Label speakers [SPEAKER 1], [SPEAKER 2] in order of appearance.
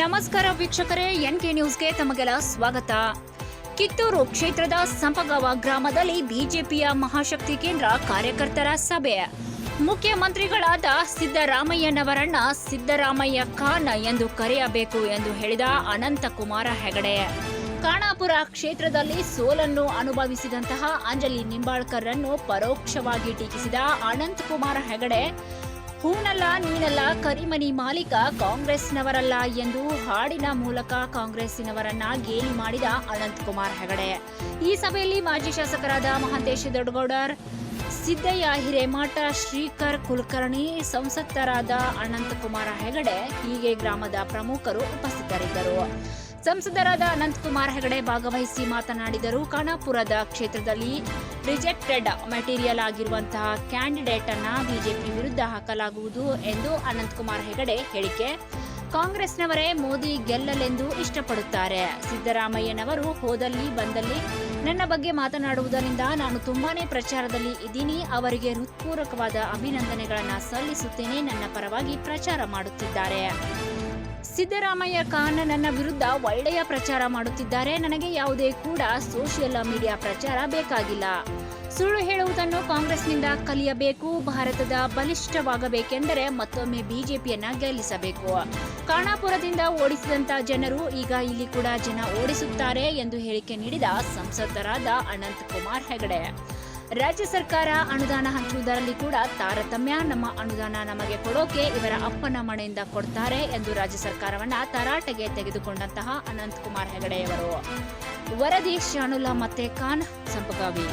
[SPEAKER 1] ನಮಸ್ಕಾರ ವೀಕ್ಷಕರೇ, ಎನ್ಕೆ ನ್ಯೂಸ್ಗೆ ತಮಗೆಲ್ಲ ಸ್ವಾಗತ. ಕಿತ್ತೂರು ಕ್ಷೇತ್ರದ ಸಂಪಗವ ಗ್ರಾಮದಲ್ಲಿ ಬಿಜೆಪಿಯ ಮಹಾಶಕ್ತಿ ಕೇಂದ್ರ ಕಾರ್ಯಕರ್ತರ ಸಭೆ. ಮುಖ್ಯಮಂತ್ರಿಗಳಾದ ಸಿದ್ದರಾಮಯ್ಯನವರನ್ನ ಸಿದ್ದರಾಮಯ್ಯ ಖಾನ್ ಎಂದು ಕರೆಯಬೇಕು ಎಂದು ಹೇಳಿದ ಅನಂತಕುಮಾರ ಹೆಗಡೆ. ಖಾನಾಪುರ ಕ್ಷೇತ್ರದಲ್ಲಿ ಸೋಲನ್ನು ಅನುಭವಿಸಿದಂತಹ ಅಂಜಲಿ ನಿಂಬಾಳ್ಕರ್ರನ್ನು ಪರೋಕ್ಷವಾಗಿ ಟೀಕಿಸಿದ ಅನಂತಕುಮಾರ ಹೆಗಡೆ ಹೂನಲ್ಲ, ನೀನಲ್ಲ ಕರಿಮನಿ ಮಾಲೀಕ ಕಾಂಗ್ರೆಸ್ನವರಲ್ಲ ಎಂದು ಹಾಡಿನ ಮೂಲಕ ಕಾಂಗ್ರೆಸ್ಸಿನವರನ್ನ ಗೇಲಿ ಮಾಡಿದ ಅನಂತಕುಮಾರ್ ಹೆಗಡೆ. ಈ ಸಭೆಯಲ್ಲಿ ಮಾಜಿ ಶಾಸಕರಾದ ಮಹಾಂತೇಶ ದೊಡ್ಡಗೌಡರ್, ಸಿದ್ದಯ್ಯ ಹಿರೇಮಠ, ಶ್ರೀಕರ್ ಕುಲಕರ್ಣಿ ಸಂಸತ್ತರಾದ ಅನಂತಕುಮಾರ ಹೆಗಡೆ, ಹೀಗೆ ಗ್ರಾಮದ ಪ್ರಮುಖರು ಉಪಸ್ಥಿತರಿದ್ದರು. ಸಂಸದರಾದ ಅನಂತಕುಮಾರ್ ಹೆಗಡೆ ಭಾಗವಹಿಸಿ ಮಾತನಾಡಿದರು. ಖಾನಾಪುರದ ಕ್ಷೇತ್ರದಲ್ಲಿ ರಿಜೆಕ್ಟೆಡ್ ಮೆಟೀರಿಯಲ್ ಆಗಿರುವಂತಹ ಕ್ಯಾಂಡಿಡೇಟ್ ಅನ್ನ ಬಿಜೆಪಿ ವಿರುದ್ಧ ಹಾಕಲಾಗುವುದು ಎಂದು ಅನಂತಕುಮಾರ್ ಹೆಗಡೆ ಹೇಳಿಕೆ. ಕಾಂಗ್ರೆಸ್ನವರೇ ಮೋದಿ ಗೆಲ್ಲಲೆಂದು ಇಷ್ಟಪಡುತ್ತಾರೆ. ಸಿದ್ದರಾಮಯ್ಯನವರು ಹೋದಲ್ಲಿ ಬಂದಲ್ಲಿ ನನ್ನ ಬಗ್ಗೆ ಮಾತನಾಡುವುದರಿಂದ ನಾನು ತುಂಬಾನೇ ಪ್ರಚಾರದಲ್ಲಿ ಇದ್ದೀನಿ. ಅವರಿಗೆ ಹೃತ್ಪೂರ್ವಕವಾದ ಅಭಿನಂದನೆಗಳನ್ನು ಸಲ್ಲಿಸುತ್ತೇನೆ. ನನ್ನ ಪರವಾಗಿ ಪ್ರಚಾರ ಮಾಡುತ್ತಿದ್ದಾರೆ. ಸಿದ್ದರಾಮಯ್ಯ ಖಾನ್ ನನ್ನ ವಿರುದ್ಧ ಒಳ್ಳೆಯ ಪ್ರಚಾರ ಮಾಡುತ್ತಿದ್ದಾರೆ. ನನಗೆ ಯಾವುದೇ ಕೂಡ ಸೋಷಿಯಲ್ ಮೀಡಿಯಾ ಪ್ರಚಾರ ಬೇಕಾಗಿಲ್ಲ. ಸುಳ್ಳು ಹೇಳುವುದನ್ನು ಕಾಂಗ್ರೆಸ್ನಿಂದ ಕಲಿಯಬೇಕು, ಭಾರತದ ಬಲಿಷ್ಠವಾಗಬೇಕೆಂದರೆ ಮತ್ತೊಮ್ಮೆ ಬಿಜೆಪಿಯನ್ನ ಗೆಲ್ಲಿಸಬೇಕು. ಕಾಣಾಪುರದಿಂದ ಓಡಿಸಿದಂತ ಜನರು ಈಗ ಇಲ್ಲಿ ಕೂಡ ಜನ ಓಡಿಸುತ್ತಾರೆ ಎಂದು ಹೇಳಿಕೆ ನೀಡಿದ ಸಂಸದರಾದ ಅನಂತಕುಮಾರ್ ಹೆಗಡೆ. ರಾಜ್ಯ ಸರ್ಕಾರ ಅನುದಾನ ಹಂಚುವುದರಲ್ಲಿ ಕೂಡ ತಾರತಮ್ಯ. ನಮ್ಮ ಅನುದಾನ ನಮಗೆ ಕೊಡೋಕೆ ಇವರ ಅಪ್ಪನ ಮನೆಯಿಂದ ಕೊಡ್ತಾರೆ ಎಂದು ರಾಜ್ಯ ಸರ್ಕಾರವನ್ನ ತರಾಟೆಗೆ ತೆಗೆದುಕೊಂಡಂತಹ ಅನಂತಕುಮಾರ್ ಹೆಗಡೆಯವರು. ವರದಿ ಶಾನುಲ್ಲಾ ಮತ್ತೆ ಖಾನ್, ಸಂಪಗಾವಿ.